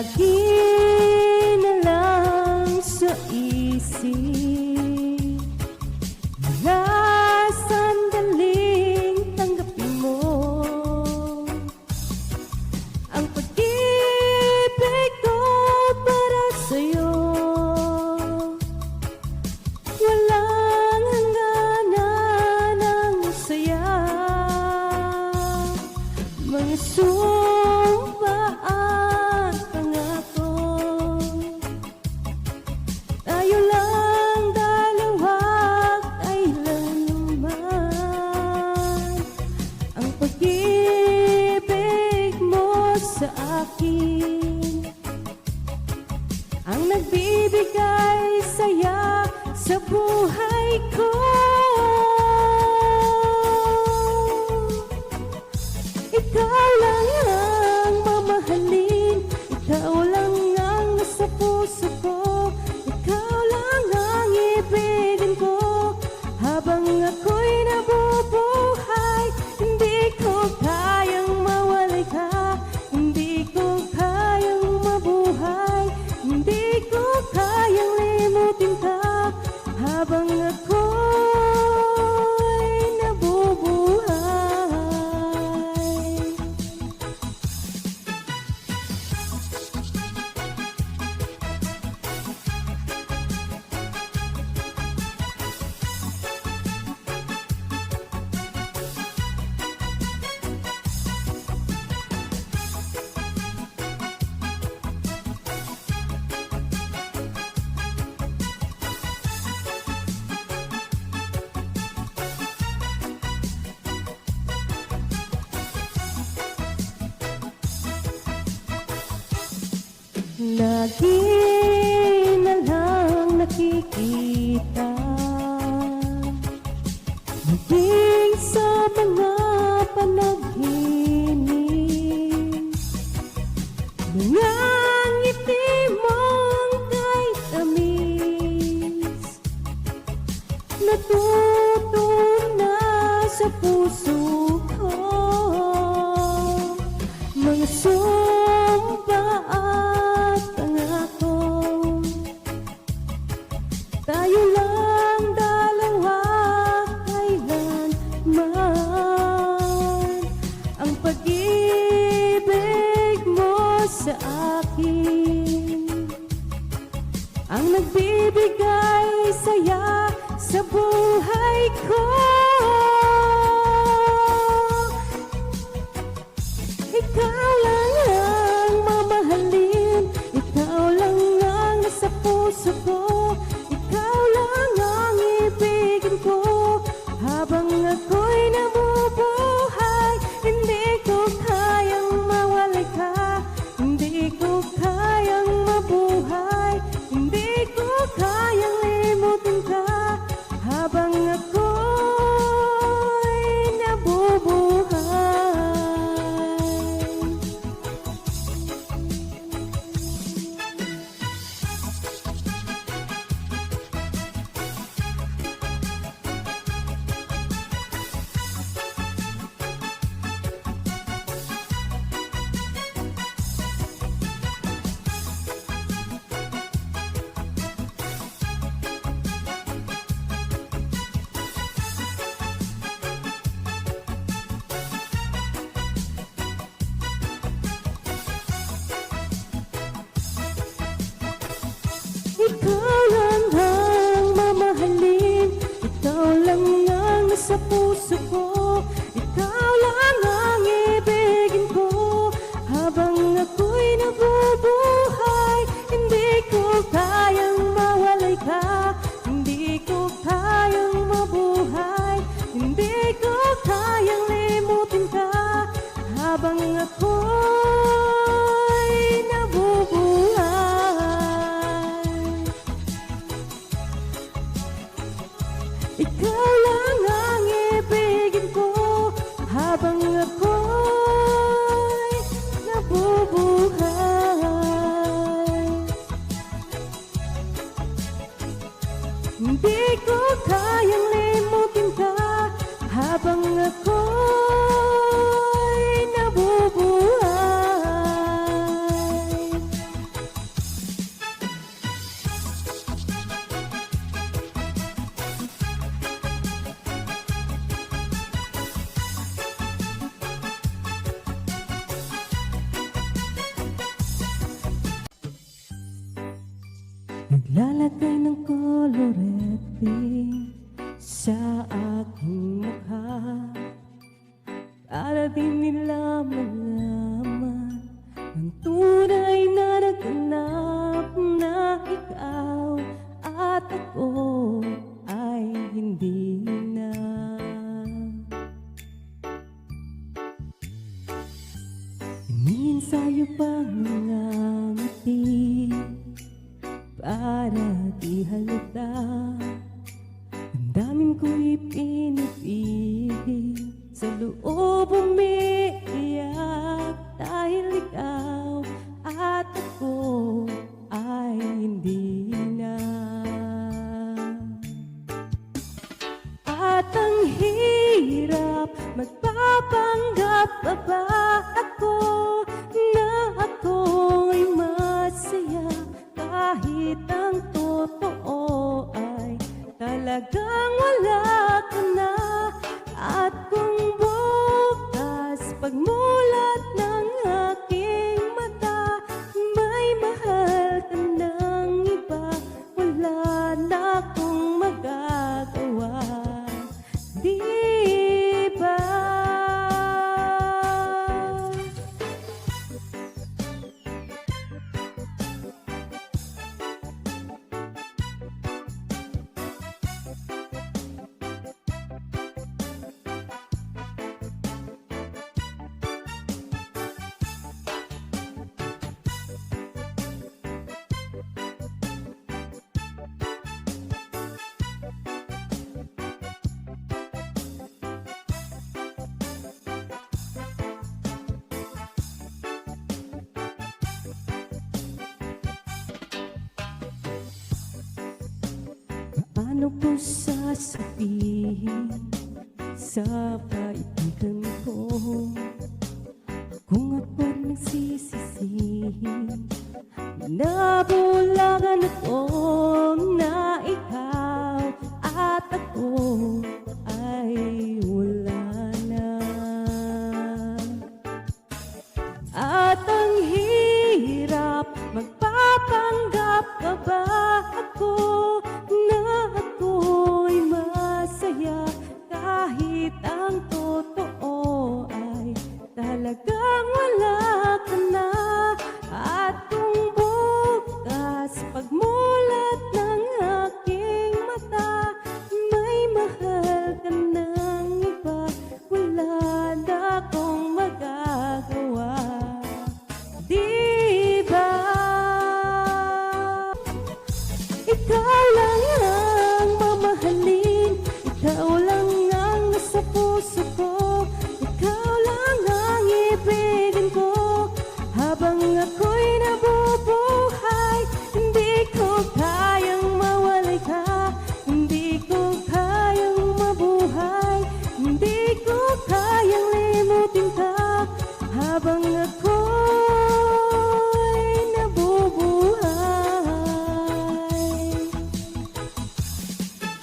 aquí. Lagi na lang nakikita. Maging sa mga panaginip Mga ngiti mong kay tamis Natuloy in there. Girl, Naglalagay ng kolorete sa aking mukha. Para di nila malaman Ang tunay na naganap na ikaw At ako ay hindi na. Iniinsayo pa ang mga ngiti Para di halata Ang damin ko'y pinipigil Sa loob umiiyak Dahil ikaw Ang totoo ay Talagang wala ka na Paano ko sasabihin sa kaibigan ko? Kung ako'y nagsisisihin Nabulagan